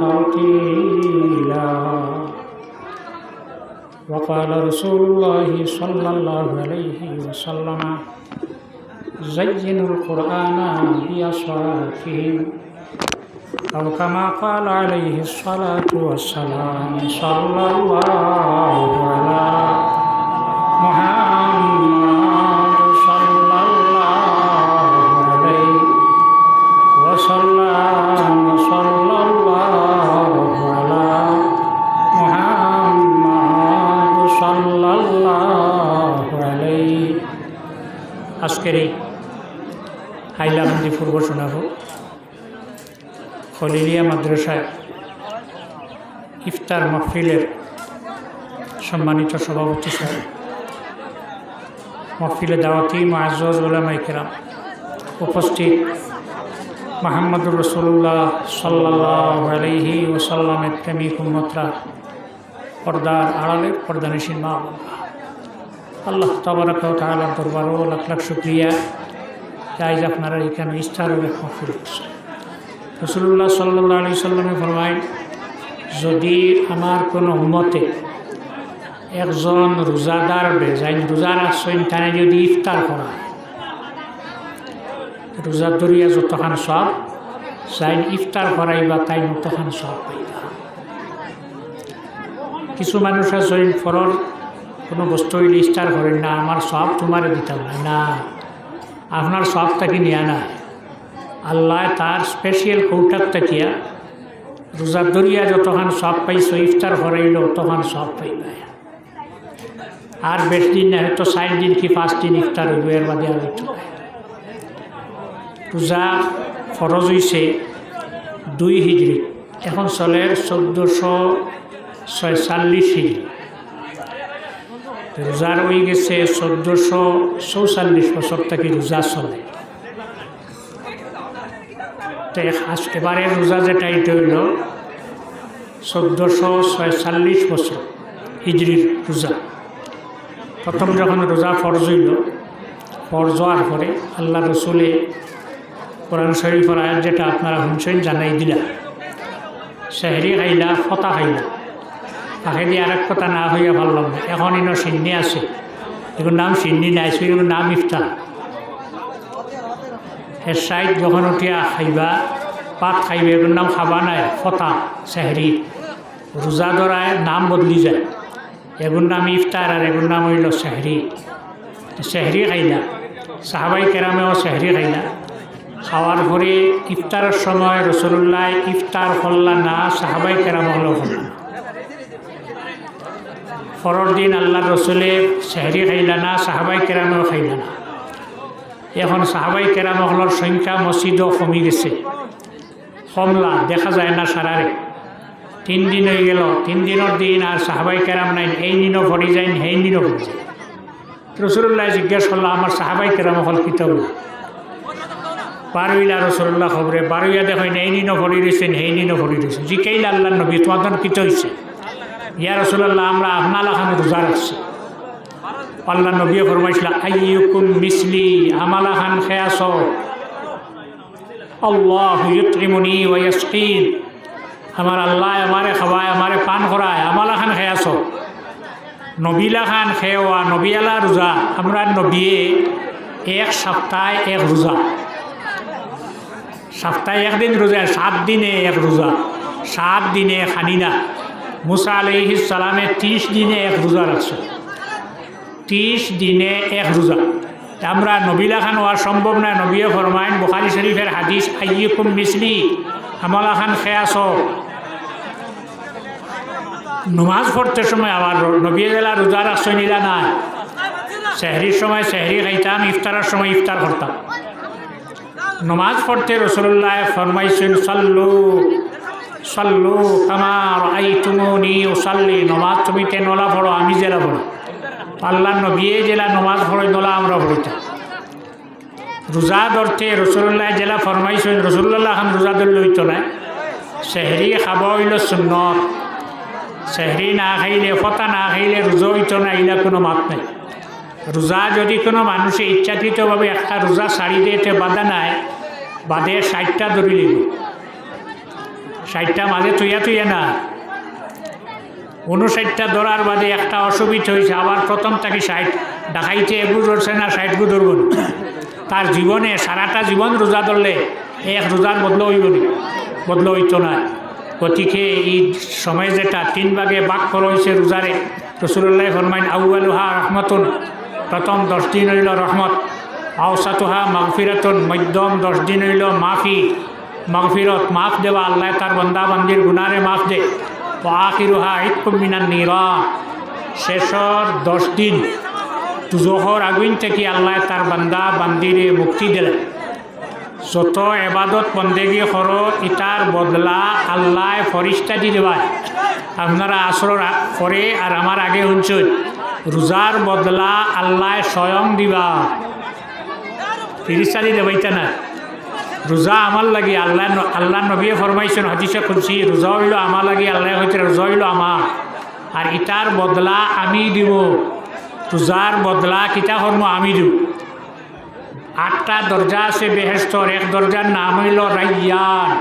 ترتيلا وقال رسول الله صلى الله عليه وسلم زينوا القرآن بأصواتهم أو كما قال عليه الصلاة والسلام صلى الله على পূর্ব শোনাবো খলিলিয়া মাদ্রাসায় ইফতার মহফিলের সম্মানিত সভাপতি সাহেব মহফিলে দাওয়াতি মাজ ওলামাই কেরাম উপস্থিত মাহমুদুর রসুল্লাহ সাল্লাহ আলহি ওসাল্লামের প্রেমিক উম্মতরা পর্দার আড়ালে পর্দানিসীন মা আল্লাহ তবরক দরবারও লাখ লাখ শুক্রিয়া। যাই আপনারা এখানে ইস্তারের মহফিল করছেন রসুল্লাহ সাল্লাহ আলি সাল্লামে ফরমাই যদি আমার কোনো উম্মতে একজন রোজাদার বেজাইন, রোজার আসছেন তানে যদি ইফতার করা রোজার দরিয়া যতখান সব, যাইন ইফতার করাইবা তাই ততখান সব পাইবা কিছু মানুষ আছেন, ফরর, কোনো বস্তু ইফতার করেন না, আমার সব তোমারে দিতাম না। আপনার সব তাকে নিয়া না? আল্লাহ তার স্পেশাল কৌটার থাকিয়া রোজার দরিয়া যতখান সব পাইছ, ইফতার করাইল তখন সব পাইবা। আর বেশ দিন না, হয়তো চার দিন কি পাঁচ দিন ইফতার হইব, এর বাদে আর রোজা ফরজ হইছে দুই হিজড়ি এখন চলে চোদ্দোশো ছয়চল্লিশ হিজড়ি রোজার হয়ে গেছে, চোদ্দোশো চৌচল্লিশ বছর থেকে রোজা চলে। তো এবারে রোজা যেটা, এটা হইল চোদ্দোশো ছয়চল্লিশ বছর হিজড়ির রোজা। প্রথম যখন রোজা ফরজ হইল, ফরজ হওয়ার পরে আল্লাহ রসুলে কোরআন আয়াত যেটা আপনারা শুনছেন, জানাই দিলা সেহেরি খাইলা, ফতা খাইলা। তাকে আর এক কথা না হইয়া ভাবলাম না এখন ইনো সিন্নি আছে। এগুলোর নাম সিন্নি নাই এগুলোর নাম ইফতার এর সাইড যখন উঠিয়া খাইবা, পাত খাইবে এগুলোর নাম খাবা নাই, ফতা সেহরি রোজা ধরায় নাম বদলি যায়। এগুলোর নাম ইফতার আর এগুলোর নাম হইল সেহরি সেহরি খাইলা। সাহাবাই কেরামেও সেহরি খাইলা। খাওয়ার পরে ইফতারের সময় রসুল্লাহ ইফতার করলা না সাহাবাই কেরাম হলো হল। পরের দিন আল্লাহ রসুলে সেহরি খাইলা না সাহাবাই কেরামেও খাইলা না এখন সাহাবাই কেরামহলের সংখ্যা মসজিদও কমি গেছে। কমলা, দেখা যায় না সারারে তিন দিন হয়ে গেল, তিন দিনের দিন আর সাহাবাই কেরাম নাই এই দিনও ভরি যায়, সেই দিনও ভরি যায়। রসুল্লাহ জিজ্ঞেস করল আমার সাহাবাই কেরামহল কিতাব বারুইলা রসুল্লাহ খবরে বারুইয়া দেখেন এই দিনও ভরি দিয়েছেন সেই দিনও ভরি দিয়েছেন জিকেইল আল্লাহ নবী তোমাদের কিত হয়েছে ইয়া রসুল্লাহ আমরা আপনার এখন রোজা রাখছি। আল্লাহ নবী ফরমাইছিল আইয়ুকুম মিসলি আমালা খান খেয়াস আল্লাহ ইউত্রিমুনি ওয়াসকিন আমার আল্লাহ, আমারে খাওয়ায়, আমারে পান করায় আমালা খান খেয়াস নবীলা খান খেওয়া নবীলা রোজা, আমরা নবীয়ে এক সপ্তাহে এক রোজা। সপ্তাহে একদিন রোজা, সাত দিনে এক রোজা, সাত দিনে খানিনা মুসা আলহিস সালামে ত্রিশ দিনে এক রোজা রাখছে। ত্রিশ দিনে এক রোজা। আমরা নবিলা খান হওয়া সম্ভব না, নবীয় ফরমাইন বুখারি শরীফের হাদিস, আইয়ুকুম মিসলি, আমলা খান খেয়াস। নমাজ পড়তে সময় আবার নবীয় জেলা রোজা রাখছে নিলা না সেহরির সময় সেহরি খাইতাম, ইফতারের সময় ইফতার করতাম। নমাজ পড়তে রসুল্লাহ ফরমাইছেন, সাল্লু সাল্লু কামার আই তুমনি ও সাল্লি নমাজ তুমি তে নলা পড়ো, আমি জেলা পড়ো। আল্লাহ নবিয়ে জেলা নমাজ পড়ই নলা আমরা পড়িতাম রোজা ধরতে রসুল্লাহ জেলা ফরমাইছেন, রসুল্লাহ খান রোজা ধরলে হইতো না। সেহরি খাব হইল সুন্নত। সেহরি না খাইলে, ফতা না খাইলে রোজা হইতো না এগুলা কোনো মাত নাই। রোজা যদি কোনো মানুষে ইচ্ছাকৃতভাবে একটা রোজা সারি দিতে বাধা নাই বাদে ষাটটা ধরি লিব। ষাটটা মাঝে তুইয়া তুইয়া না। উনষাটটা ধরার বাদে একটা অসুবিধা হয়েছে আবার প্রথম তাকে ষাট। ডাকাইতে এগু ধরছে না ষাট গু ধরব। তার জীবনে সারাটা জীবন রোজা ধরলে, এক রোজার বদল হইব বদল হইত না। গতিকে এই সময় যেটা, তিন ভাগে বাক করা হয়েছে রোজারে। রসুল্লাহ ফরমাইন আউআলুহা রহমতুন, প্রথম দশ দিন হইল রহমত। আওসাতুহা মাগফিরাতুন, মধ্যম দশ দিন হইল মাফি। মাগফিরত, মাফ দেওয়া আল্লাহ, তার বন্দা বান্দির গুনারে মাফ দে। ও আখিরুহা ইতকুম মিনান নিরান শেষর দশ দিন জোহর আগুন থেকে আল্লাহ তার বান্দা বান্দিরে মুক্তি দিলেন। যত এবাদত, বন্দেগি হর ইটার বদলা আল্লাহ ফরিস্তা দি দেবায় আপনারা আসর করে আর আমার আগে শুনছেন, রোজার বদলা আল্লাহ স্বয়ং দিবা। ফিরিস্তা দি দেবাইতা না রোজা আমার লাগি, আল্লাহ আল্লাহ নবী ফরমাইছেন, হদিসে খুলছি রোজা হইল আমার লাগি আল্লাহ হইতে রোজা হইল আমার আর ইটার বদলা আমি দিব, রোজার বদলা কিতা কর্ম আমি দিব আটটা দরজা আছে বেহেস্তর এক দরজার নাম হইল রাইয়ান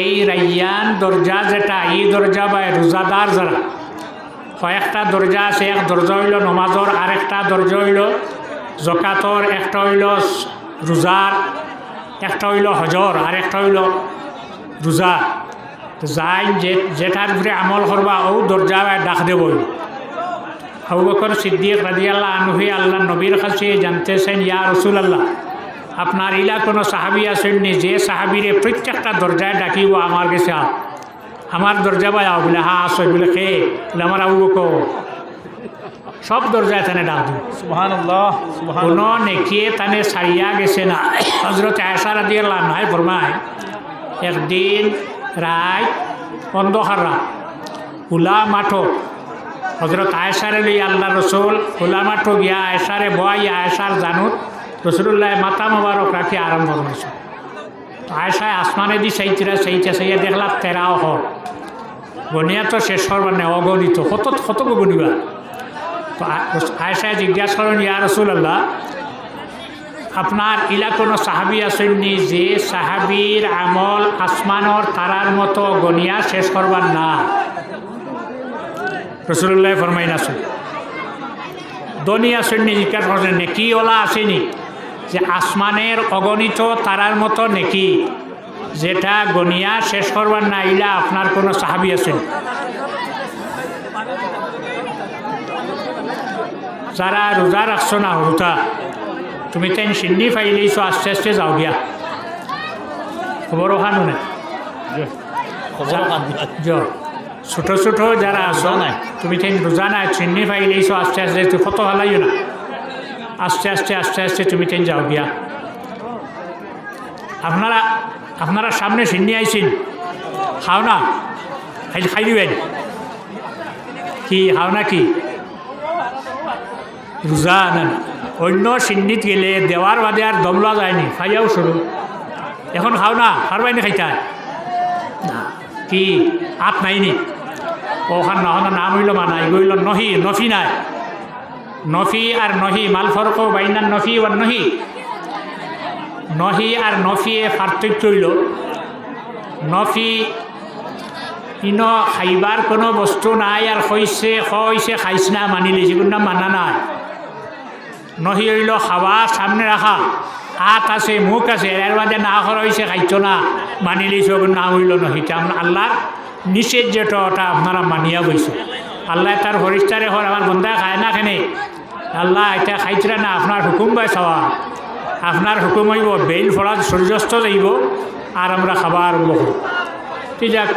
এই রাইয়ান দরজা যেটা, এই দরজা বা রোজাদার যারা কয়েকটা দরজা আছে, এক দরজা হইল নমাজর আর একটা দরজা হইল জকাতর একটা হইল রোজার একটা হইল হজর, আর একটা হইল রোজা। তো যাই, যে, যেটার উপরে আমল করবা ও দরজা ডাক দেবই। আবু বকর সিদ্দিক রাজি আল্লাহ আনহি আল্লাহ নবীর কাছে জানতেছেন, ইয়া রসুল আল্লাহ আপনার ইলা কোনো সাহাবি আসেননি যে সাহাবিরে প্রত্যেকটা দরজায় ডাকিব আমার কাছে আমার দরজা বাই আও বলে, হা আসো বলে, খে, বলে, আমার আবু বকর। সব দরজায় তানে ডাক সুবহান কোনো নেকিয়ে তানে সারিয়া গেছে না। হজরত আয়সা রাজি আল্লাহ নয় ফরমায় একদিন রায় অন্ধকার রাত উলা মাঠো হজরত আয়সারে লই আল্লাহ রসুল উলা মাঠো গিয়া আয়সারে বয় আয়সার জানুত রসুল্লাহ মাথা মোবারক রাখি আরম্ভ করেছে। আয়সায় আসমানে দি সেইতিরা সেইটা সেইয়া দেখলা তেরাও হর গনিয়া তো শেষ হবার নে অগণিত। কত কত গনিবা তো আয়সায় জিজ্ঞাসা করেন, ইয়া রসুল আল্লাহ আপনার ইলা কোনো সাহাবি আসেননি যে সাহাবির আমল আসমানর তারার মতো গনিয়া শেষ করবার না? রসুল্লাহ ফরমাইন আসুন দনি আসেননি, জিজ্ঞাসা করছেন, নেকি ওলা আসেনি? যে আসমানের অগণিত তারার মতো নেকি, যেটা গনিয়া শেষ করবার না, ইলা আপনার কোনো সাহাবি আছেন? যারা রোজা রাখছো না রোজা তুমি তাই সিন্নি ফাইলেইছো আস্তে আস্তে যাও গিয়া খবর ওখানো নাই খবর কান্দি জ ছোট ছোট যারা আছো নাই। তুমি তাই রোজা নাই সিন্নি ফাইলেইছো আস্তে আস্তে তুই ফটো হালাইও না। আস্তে আস্তে আস্তে আস্তে তুমি তাই যাও গিয়া আপনারা আপনারা সামনে সিন্নি আইছেন। খাও না খাই খাই দিবেন। কি খাও না কি? রোজা না অন্য সিন্নিত গেলে দেওয়ার বাদে আর দমলা যায়নি খাইয়াও শুরু এখন খাও না পারবাইনি খাইতা। না, কি আপ নাইনি ওখান নহন নাম হইল মানা এগুলো নহি, নফি নাই। নফি আর নহি, মাল ফরক বাইনার নফি আর নহি। নহি আর নফিয়ে পার্থক্য হইল নফি ইন খাইবার কোনো বস্তু নাই আর কইছে কইছে খাইছ না, মানিলে যেগুলো না মানা নাই। নহি হইল খাওয়া সামনে রাখা হাত আছে মুখ আছে এর মাঝে না করা হয়েছে খাইছ না। মানিলি সব না হইল নহিটা আল্লাহর নিষেধ যেটা ওটা আপনারা মানিয়া বইছে আল্লাহ তার হরিষ্ঠারে হর আমার বন্ধা খায় না খেনে আল্লাহ এটা খাইছিলা না আপনার হুকুম বাই চাওয়া আপনার হুকুম হইব, বেইল ফলাত সূর্যাস্ত যাইব আর আমরা খাবার করব ঠিক আছে।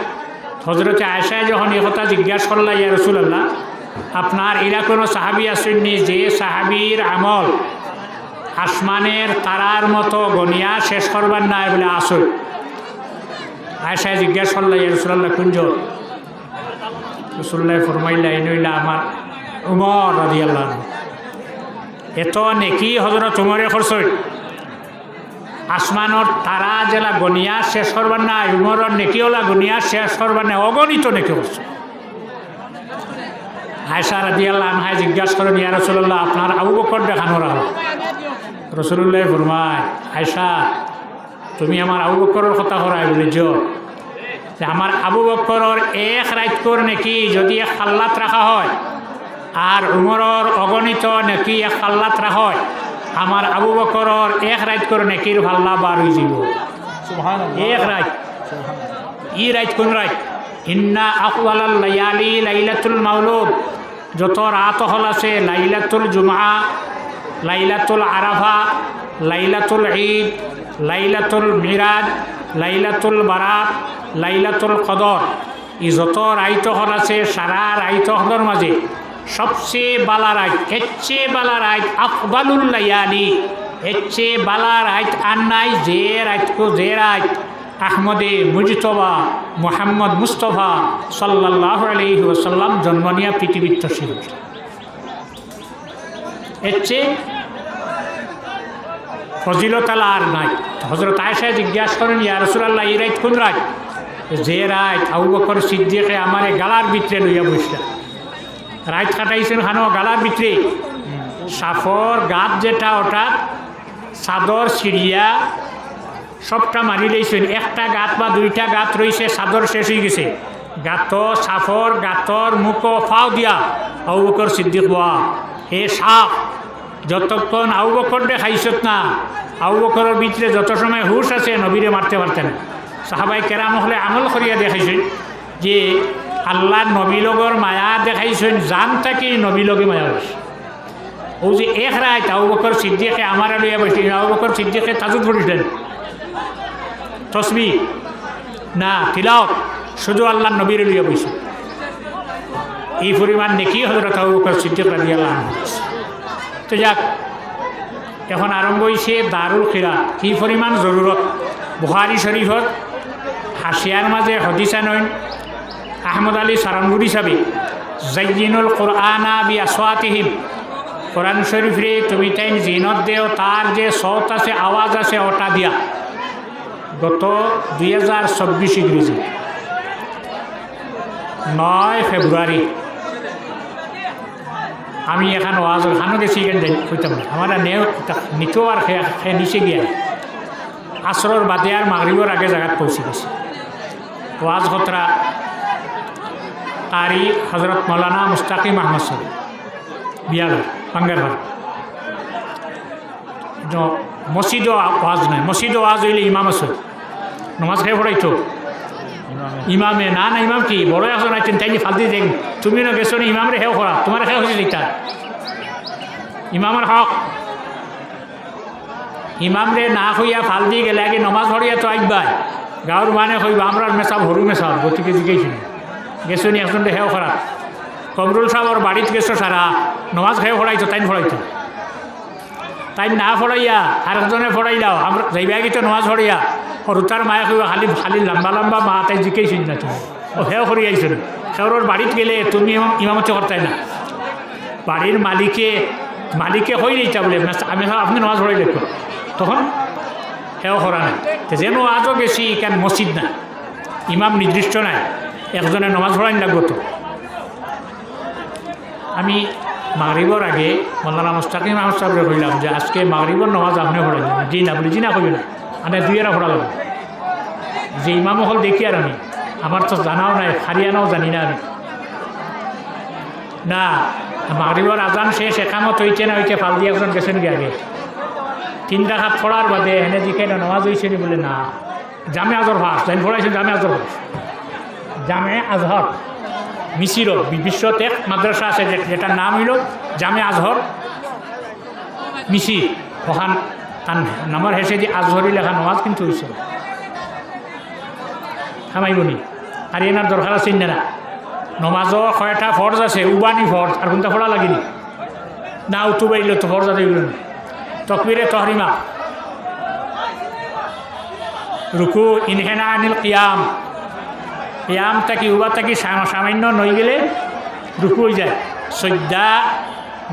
হজরতে আয়সায় যখন এ কথা জিজ্ঞাসা করলা ইয়া রসুল আল্লাহ আপনার এরা কোনো সাহাবি আসেননি, যে সাহাবির আমল আসমানের তারার মতো গনিয়া শেষ করবার নাই বলে আসল। আয়সায় জিজ্ঞাসা করলা, ইয়া রসুল্লাহ কুঞ্জ রসুল্লাহ ফরমাইলা ইনইলা আমার উমর রাজি আল্লাহ এত নেকি হজরত উমরে খরচই। আসমানর তারা জেলা গনিয়া শেষ করবার নাই, উমরের নেকি ওলা গনিয়া শেষ করবার নাই, অগণিত নেকি করছে আয়সা রাজি আল্লাহ আনহায় জিজ্ঞাসা করেন ইয়া রসুল্লাহ আপনার আবু বকর দেখানো রাখো রসুল্লাহ ফরমায় আয়সা তুমি আমার আবু বকরের কথা করাই বলে জ যে আমার আবু বক্করর এক রাইতকর নাকি যদি এক খাল্লাত রাখা হয় আর উমরর অগণিত নাকি এক খাল্লাত রাখা হয় আমার আবু বক্করর এক রাইতকর নাকির ভাল্লা বার হয়ে যাব এক রাইত। ই রাইত কোন রাইত? ইন্না আকওয়ালাল লায়ালি লাইলাতুল মাউলুদ। যত রাত হল আছে, লাইলাতুল জুমা লাইলাতুল আরাফা, লাইলাতুল ঈদ, লাইলাতুল মিরাজ, লাইলাতুল বারাত লাইলাতুল কদর। ই যত রাইত হল আছে, সারা রাইত হলর মাঝে সবচেয়ে বালা রাইত চেয়ে বালা রাইত আফবালুল এর বালা রাইত আর নাই, যে রাইতকো যে রাইত। আহমদে মুজতবা মোহাম্মদ মুস্তফা সাল্লাহ আলহি ওসাল্লাম জন্ম নিয়ে পৃথিবীর তসিল এর চেয়ে ফজিলতালা আর নাই। হজরত আয়সায় জিজ্ঞাসা করেন, ইয়া রসুলাল্লাহ, এই রাইত কোন রাইত যে রাইত আবু বকর সিদ্দিকে আমার গালার ভিতরে লইয়া বসলাম রাইত কাটাইছেন খানো গালার ভিতরে? সাফর গাত যেটা, ওটা, চাদর চিড়িয়া সবটা মারি লইছেন একটা গাত বা দুইটা গাত রয়েছে চাদর শেষ হয়ে গেছে। গাত সাফর গাতর মুখ ফাও দিয়া আউ বকর সিদ্দিক বাবা হে সাপ যতক্ষণ আউ বকর দে খাইছত না আউ বকরের ভিতরে যত সময় হুশ আছে নবীরে মারতে পারতেন সাহাবাই কেরাম হলে আমল করিয়া দেখাইছেন যে আল্লাহ নবীলগর মায়া দেখাইছেন, জান থাকি নবীলগে মায়া হয়েছে ও যে এক রায় আউ বকর সিদ্দিকে আমার লইয়া বসে আউ বকর সিদ্দিকে তাজুদ পড়িছিলেন তসবি? না তিলক শুধু আল্লাহ নবীর লিয়ে বইছে। এই পরিমাণ দেখি হজরত রাদিয়াল্লাহু আনহু তো যাক, এখন আরম্ভ হয়েছে দারুল খিরা কি পরিমাণ জরুরত? বুহারি শরীফত হাসিয়ার মাঝে হদিসা নইন আহমদ আলী সারানগুড়ি সাবি জাইজিনুল কোরআনা বি আসওয়াতিহিম কোরআন শরীফ রে তুমি তাই জিনত দেও, তার যে সত আছে, আওয়াজ আছে, ওটা দিয়া। গত দুই হাজার চব্বিশ ইংরেজি। নয় ফেব্রুয়ারি। আমি এখন ওয়াজ খানো গেছি এখানে কইতাম আমার নে নিতেও আর সে নিচে গিয়া আসরর বাদে আর মাগরিবর আগে জায়গাত পৌঁছে গেছে। ওয়াজ হতরা কারি হজরত মৌলানা মুস্তাকিম আহমদ সাহেব বিয়ালা বাঙ্গারহাট মসজিদও ওয়াজ নাই। মসজিদও ওয়াজ হইলে ইমাম আছে। নমাজ খাই পড়াইতো ইমামে, না না, ইমাম কি? বড় এখন আছেন তাই ফালদি দেখ তুমি না গেছো না ইমামরে হেও করা তোমার হেও হয়েছে দেখতা ইমামের হক। ইমামরে না হইয়া ফাল দিয়ে গেলে আগে নমাজ পড়িয়া তো আইবাই। গাঁর মানে হইবা আমরা মেসাব হরু মেসাব গতিকে জিজ্ঞেস গেছো নি এখন হেও করা কমরুল সাহর বাড়িত গেছো সারা নমাজ খেয়ে পড়াইতো তাই পড়াইতো তাই না পড়াইয়া আর একজনে পড়াইলাও আমরা যাইবা গেছো নমাজ পড়িয়া সৰুতাৰ মায়ে কইব খালি খালি লম্বা লম্বা মা তাই জিকাইছিল না তুমি। সেও কৰি আহিছিল সেওৰৰ বাৰীত গেলে তুমি ইমামতি করতাই না। বাড়ির মালিকে মালিকে হই এইটা বলে আমি আপনি নামাজ পড়াই দেখো তখন সেও করা নাই। যেন আজও গেছি কেন মসজিদ না। ইমাম নির্দিষ্ট নাই। একজনে নামাজ পড়াই লাগবো তো আমি মাগরিবর আগে মৌলানা মুস্তাকিম আহমদ সাহেবরে কইলাম যে, আজকে মাগরিবর নামাজ আপনি পড়াই জি না বলি জি না কইবে না। মানে দুই এরা পড়া লাগবে যে ইমাম হল দেখি আর আমি। আমার তো জানাও নাই হারিয়ানাও জানি না আমি। না মাগরিবর আজান শেষ, একামত হইছে না হইতে ফাল দিয়ে একজন গেছেন কি আগে। তিন রাখাত পড়ার বাদে এনে দিকে না নামাজ হয়েছে নি বলে, না। জামে আজর ভাস জানি পড়াইছে জামে আজর ভাস জামে আজহর মিশির বিশ্বত মাদ্রাসা আছে যেটার নাম হইল জামে আজহর মিশির ওখান তার নামের হেসে যে আজহরি লেখা নামাজ কিন্তু হয়েছে খামাইবনি আর এনার দরকার আছে না নমাজও কয়টা ফর্জ আছে, উবানি ফর্জ আর কোনটা ফোড়া লাগিনি না উতু বাড়িল তো ফর্জ আছে এগুলো তকবিরে তহরিমা রুকু ইনহেনা আনিল কিয়াম। কিয়াম তাকি, উবা সাম- সামান্য নই গেলে রুকু হয়ে যায়। সদ্যা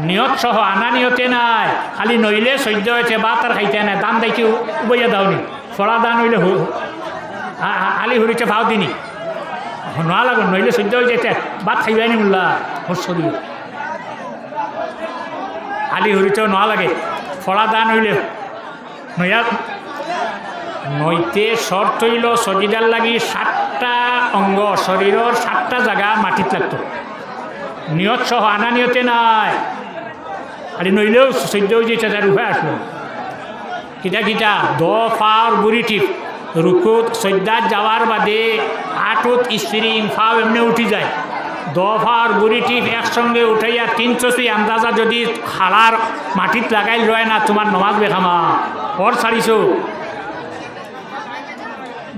নিয়ত সহ আনা নিয়তে নাই। খালি নইলে সহ্য হয়েছে বা তার খাইতে নাই। দান দাইকে উবাইয়া দাওনি ফড়া দান হইলে আলি হরিছে ভাও দিনি। নোয়া লাগুন, নইলে সহ্য হয়ে যেতে বাদ খাইবাই নি মোল্লা। হর্ষ দিব আলি হরিতেও নোয়া লাগে। ফড়া দান হইলে নয়া নইতে শর্ত হইল সজিদার লাগি সাতটা অঙ্গ শরীরের সাতটা জায়গা মাটিত লাগতো। নিয়ত সহ আনা নিয়তে নাই। আর নইলেও সহ্য হয়ে যেতে তার উপায় আসলো। কিতা কিতা দ ফার বুড়ি ঠিক রুকুত সজ্জাত যাওয়ার বাদে আটুত স্প্রিং ফাও এমনি উঠি যায়। দ ফার বুড়ি টিপ একসঙ্গে উঠাইয়া তিন চষি আন্দাজা যদি খালার মাটিত লাগাই রয় না তোমার নমাজ বেখামা। ওর ছাড়িছো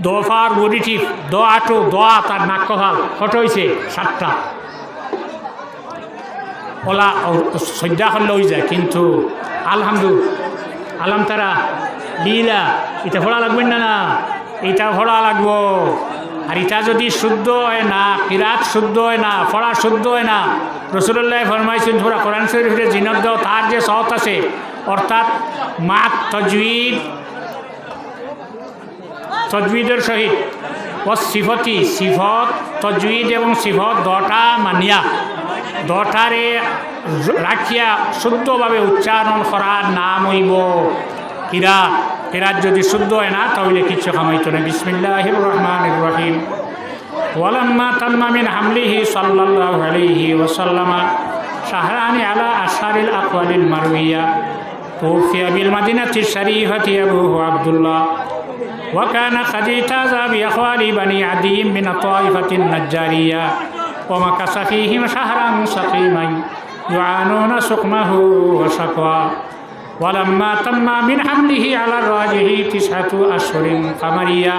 দ ফার বুড়ি টিপ দ আটু দ তার নাক কভাল। কত হয়েছে সাতটা। ওলা সজ্জা করলে হয়ে যায় কিন্তু আলহামদু আলাম তারা, লীলা, এটা ফোড়া লাগবেন না না? এটা ফোড়া লাগবো। আর এটা যদি শুদ্ধ হয় না, কিরাত শুদ্ধ হয় না ফড়া শুদ্ধ হয় না, রসুল্লাহ ফরমাইছেন ধরা কোরআন শরীফের জিনত দাও, তার যে সহত আছে, অর্থাৎ মাত তজবিদ, তজবিদের সহিত, ও সিফতি, সিফত, তজবিদ এবং সিফত দটা মানিয়া। দটারে রাখিয়া শুদ্ধভাবে উচ্চারণ করার নাম হইব কিরাত কিরাত যদি শুদ্ধ হয় না তাহলে কিচ্ছু খামাইতো না বিসমিল্লাহ রহমান রহিম ولما تم من حمله صلى الله عليه وسلم شهران على أشهر الأقوال المروية توفي بالمدينة الشريفة أبوه عبد الله وكان قد اجتاز بأخوال بني عدي من الطائفة النجارية ومكث فيهم شهرا سقيما. يعانون سقمه وشكوى ولما تم من حمله على الراجح تسعة أشهر قمرية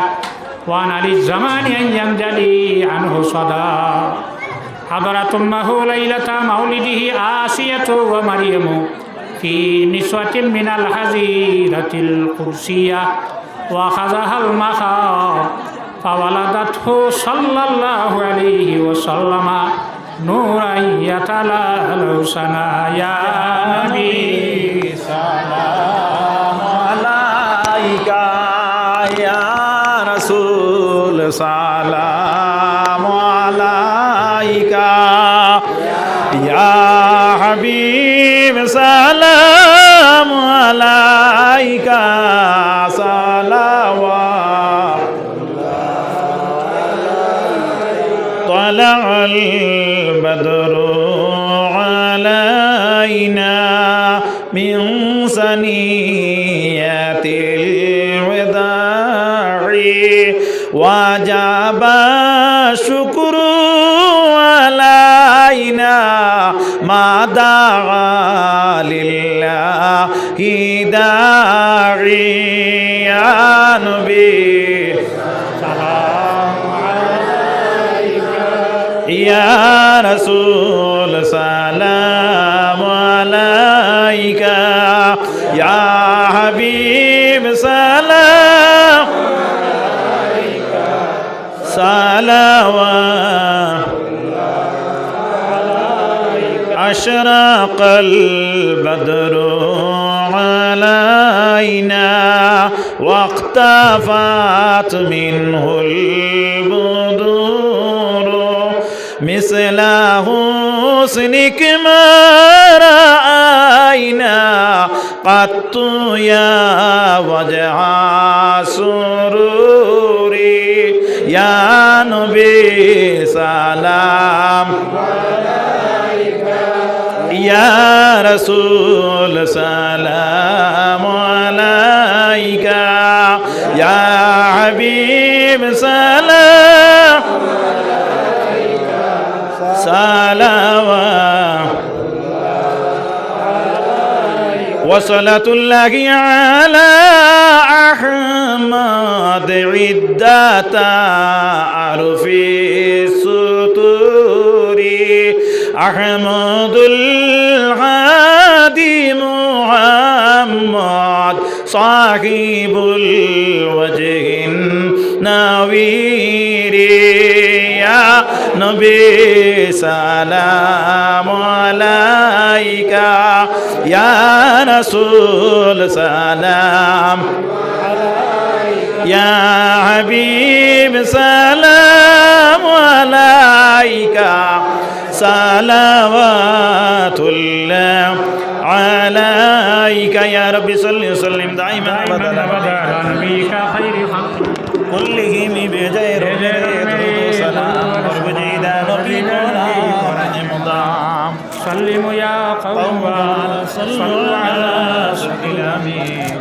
وأن للزمان أن ينجلي عنه صدى. حضرت أمه ليلة مولده آسية ومريم في نسوة من الحزيرة القدسية وأخذها المخاض. فولدته صلى الله عليه وسلم نورا يتلالو سنا يا نبي سلام عليك يا رسول سلام يا نبي يا رسول سلام عليك. يا حبيب سلام صلوات أشرق البدر. واقتفت منه البدور. مثل حسنك ما رأينا قط يا وجه سروري. يا نبي سلام. يا رسول سلام. حبيب سلام وصلاة الله على أحمد عدة عرف السطور أحمد الهادي محمد صاحب الوجه. نبي سلام عليك. يا رسول سلام. يا حبيب سلام عليك. صلوات الله عليك. يا رب صل وسلم دائما ابدا على نبيك. কুল্লিহিম বিজয় রবে দুরুদ সালাম মরবজিদা নবী কোলাম মুদাম সাল্লিমু ইয়া কওম সাল্লু আলা সাকিল আমিন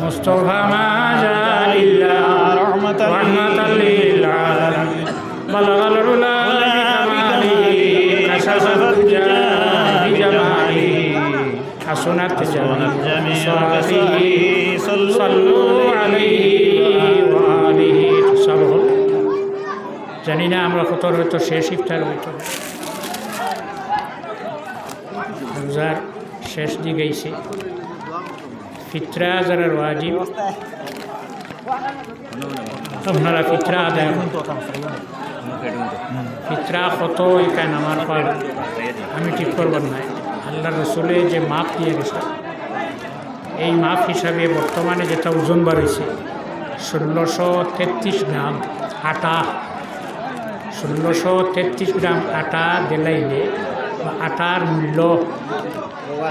মুস্তাফা মা জালিল্লা রহমাতাল রহমাতাল লিল আলামিন বালাগাল উলা বিকামালি কাশাফাল জা বিজামালি حسنت جميع صلوا عليه জানি না, আমরা কত হয়তো শেষ ইফতার হইতো। রোজার শেষ দিকে গেছে ফিতরা যারা ওয়াজিব, আপনারা ফিতরা আদায়। ফিতরা কত এখানে আমার পর আমি ঠিক করবার নাই আল্লাহ রসুলে যে মাপ দিয়ে গেছে, এই মাপ হিসাবে বর্তমানে যেটা ওজন বাড়িয়েছে ষোলোশো তেত্রিশ গ্রাম আটা। ষোলোশো তেত্রিশ গ্রাম আটা দেলাইলে আটার মূল্য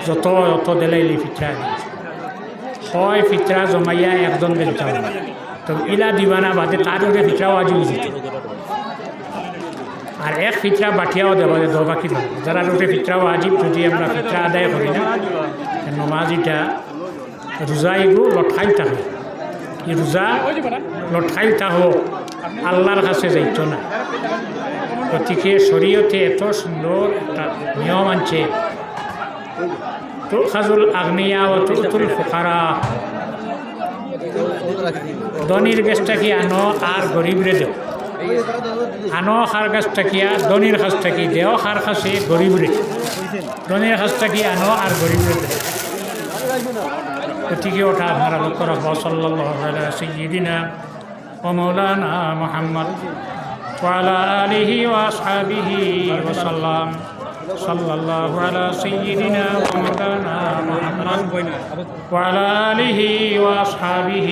যত যত দেলাইলে ফিতরা হয় ফিতরা জমাইয়া একজন বেলতে তো ইলা দিবানা বাদে তার ওদের ফিতরাও আজি উচিত। আর এক ফিতরা বাটিয়াও দেওয়া যায় দবা কি দেবো যারা রোটে ফিতরাও আজিব যদি আমরা ফিতরা আদায় করি না নমাজিটা লঠাইতা হয় এই রোজা লঠাইতা হোক আল্লাহর কাছে যাইতো না। গতিকে শরীয়তে এত সুন্দর একটা নিয়ম আনছে। তুলখাজুল আগ্নিয়া ও তুলতুল ফুকারা। ধনির গাছটা কি আনো আর গরিবরে দেও? আনো খার গাছটা কি আর ধনির খাসটা কি দেও? খার খাসে গরিবরে ধনির খাসটা কি আনো আর গরিবরে দেও? গতিকে ওটা আপনারা লক্ষ্য রাখবো সাল্লাহ সৈয়দিনা ও মৌলানা মোহাম্মদ وعلى آله وأصحابه وسلم صلى الله على سيدنا ومولانا محمد وعلى آله وأصحابه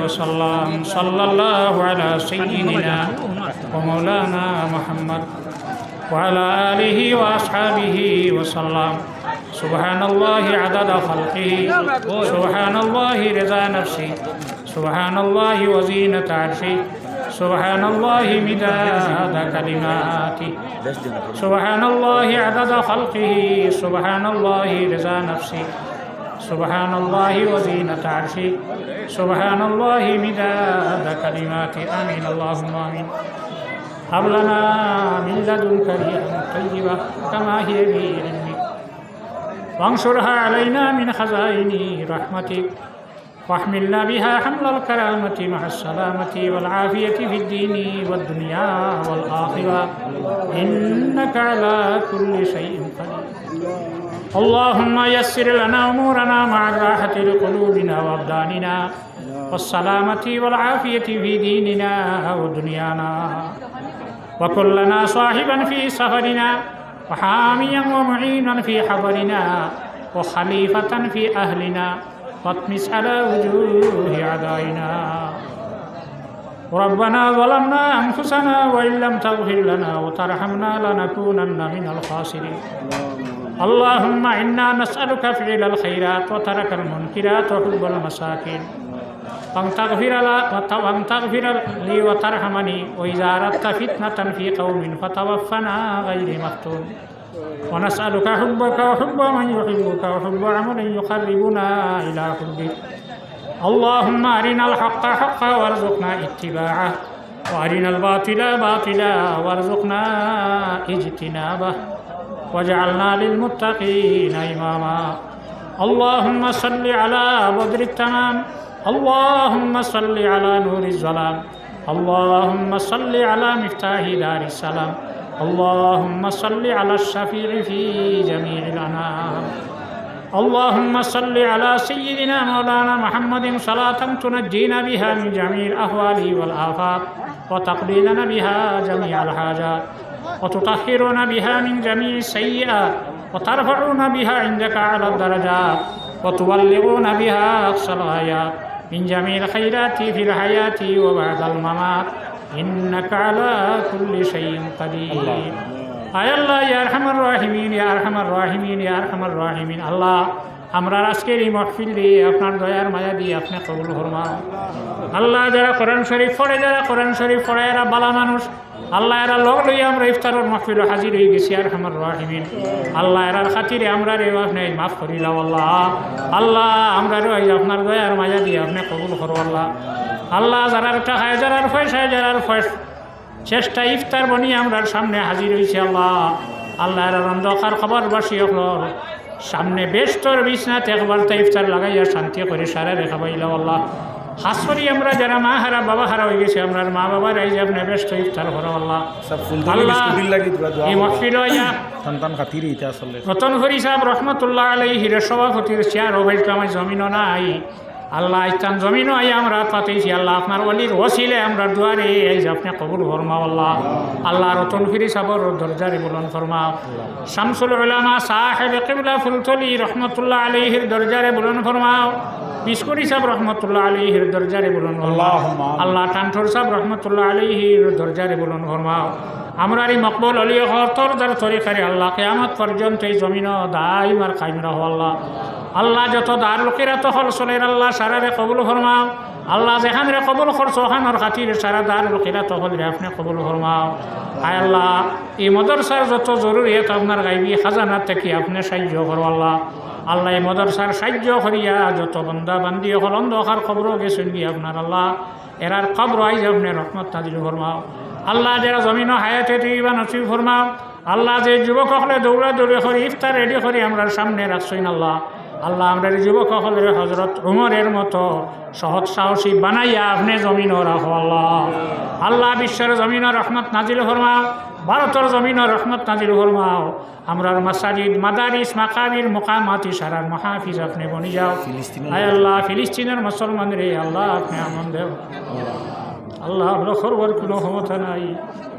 وسلم صلى الله على سيدنا ومولانا محمد وعلى آله وأصحابه وسلم سبحان الله عدد خلقه. سبحان الله رضا نفسه. سبحان الله وزينة عرشه. سبحان الله مداد كلماته. سبحان الله عدد خلقه. سبحان الله رضا نفسه. سبحان الله وزينة عرشه. سبحان الله مداد كلماته. آمين. اللهم آمين. هب لنا من لدنك ريحا طيبة كما هي علمك وانشرها علينا من خزائن رحمتك. واحملنا بها حمل الكرامة مع السلامة والعافية في الدين والدنيا والآخرة. إنك على كل شيء قدير. اللهم يسر لنا أمورنا مع الراحة لقلوبنا وأبداننا والسلامة والعافية في ديننا ودنيانا. وكلنا صاحبا في سفرنا وحاميا ومعينا في حضرنا وخليفة في أهلنا واطمس على وجوه أعدائنا ربنا ظلمنا أنفسنا وإن لم تغفر لنا وترحمنا لنكونن من الخاسرين اللهم إنا نسألك فعل الخيرات وترك المنكرات وحب المساكين وأن تغفر لا- وأن تغفر لي وترحمني وإذا أردت فتنة في قوم فتوفنا غير مفتون ونسألك حبك وحب من يحبك وحب عمل يقربنا إلى حبك اللهم أرنا الحق حقا وارزقنا اتباعه وأرنا الباطل باطلا وارزقنا اجتنابه واجعلنا للمتقين إماما اللهم صل على بدر التمام اللهم صل على نور الظلام اللهم صل على مفتاح دار السلام اللهم صل على الشفيع في جميع الأنام اللهم صل على سيدنا مولانا محمد صلاة تنجينا بها من جميع الأهوال والآفات وتقضي لنا بها جميع الحاجات وتطهرنا بها من جميع السيئات وترفعنا بها عندك على الدرجات وتبلغون بها أقصى الغايات من جميع الخيرات في الحياة وبعد الممات. إنك على كل شيء قدير. يا آية الله يا أرحم الراحمين يا أرحم الراحمين يا أرحم الراحمين. الله. আমরা আজকের এই মহফিল দিয়ে আপনার দয়ার মায়া দিয়ে আপনি কবুল ফরমাও। আল্লাহ যারা কোরআন শরীফ পড়ে, যারা কোরআন শরীফ পড়ে, এরা বালা মানুষ। আল্লাহ এরা লগ লইয়া আমরা ইফতারের মাহফিল হাজির হয়ে গেছি আর আমার রাহিমিন। আল্লাহ এরার খাতিরে আমরা রে নেই মাফ করিলাম আল্লাহ। আল্লাহ আমরা রে আপনার দয়ার মায়া দিয়ে আপনি কবুল করো আল্লাহ। আল্লাহ যারার টাকায়, যারার পয়সায়, যারার চেষ্টা ইফতার বনিয়ে আমরা সামনে হাজির হয়েছে আল্লাহ। আল্লাহ এর অন্ধকার খবর বাসি হল সামনে বেস্তর বিছনাতে একবার তো ইফতার লাগাইয়া শান্তি করে সারা রেখা পাইলাম আল্লাহ। হাসরি আমরা যারা মা হারা বাবা হারা হয়ে গেছে আমরা মা বাবার এই যে আপনি ব্যস্ত ইফতার করো আল্লাহ। তোরা সন্তান খাতির রতন হরি সাহেব রহমতুল্লাহ আলাই হিরে সভাপতির চেয়ার ওভাইতে আমার জমিনও নাই। আল্লাহ ইস্তান জমিনও আই আমরা পাতেছি আল্লাহ আপনার অলির ওসিলে আমরা দুয়ারে এই যে আপনি কবুল ফরমাও আল্লাহ। আল্লাহ রতন ফিরি সাবর দরজারে বলন ফরমাও। শামসুল উলামা সাহেব কিবলা ফুলতলি রহমতুল্লাহ আলাইহির দরজারে বলন ফরমাও। বিস্কুরি সাহেব রহমতুল্লাহ আলাইহির দরজারে বলন ফরমাও। আল্লাহ টানঠোর সাহেব রহমতুল্লাহ আলাইহির দরজারে বলন ফরমাও। আমরা এই মকবুল আলী হতর যার তরিকারে আল্লাহ কেয়ামত পর্যন্ত এই জমিন দায় আর কাইম রাহ আল্লাহ। আল্লাহ যত দার লোকেরা তো হল চলের আল্লাহ সারারে কবুল ফরমাও। আল্লাহ যেখান রে কবুল করছ, ওখানোর খাতির সারা দার লোকেরা তো হল রে আপনি কবুল ফরমাও। আয় আল্লাহ, এই মদরসার যত জরুরিয়ত আপনার গাইবি, খাজানার থেকে আপনি সাহায্য করো আল্লাহ। আল্লাহ এই মদরসার সাহায্য করিয়া যত বন্দা বান্দি হল অন্ধকার খবরও গেছেন গিয়ে আপনার আল্লাহ। এরার খবর আইজ আপনি রহমত নাজিল ফরমাও। আল্লাহ যারা জমিন হায়াতে দিবা নসিব ফরমাও। আল্লাহ যে যুবক হলে দৌড়া দৌড়ে করি, ইফতার রেডি করি আমরা সামনে রাখছইন আল্লাহ। আল্লাহ আমরা যুবক হলের হজরত উমরের মতো সহজ সাহসী বানাইয়া আপনি জমিন রাখো আল্লাহ। আল্লাহ বিশ্বের জমিন রহমত নাজিল ফরমাও ভারতের জমিন রহমত নাজিল ফরমাও। আমরার মাসাজিদ মাদারিস মাকাবির মোকামাতি সারার মহাফিজ আপনি বনি যাও। আয় আল্লাহ ফিলিস্তিনের মুসলমান রে আল্লাহ আপনি আমন দেও। আল্লাহ আমরা খরবর কোনো ক্ষমতা নাই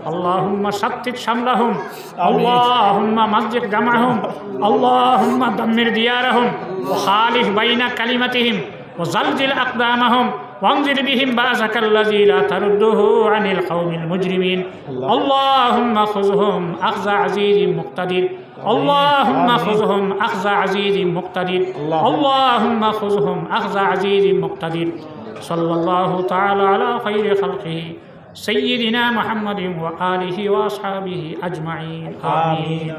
আল্লাহুম্মা সাত্তিক সামলাহুম আল্লাহুম্মা মাসজিদ জামাহুম আল্লাহুম্মা দাম্মির দিয়ারাহুম ওয়া খালিফ বাইনা কালিমাতিহিম ওয়া জালজিল আকদামাহুম وانظر بهم بأسك الذي لا ترده عن القوم المجرمين اللهم خذهم أخذ عزيز مقتدر اللهم خذهم أخذ عزيز مقتدر اللهم خذهم أخذ عزيز مقتدر صلى الله تعالى على خير خلقه سيدنا محمد وآله وأصحابه أجمعين. آمين.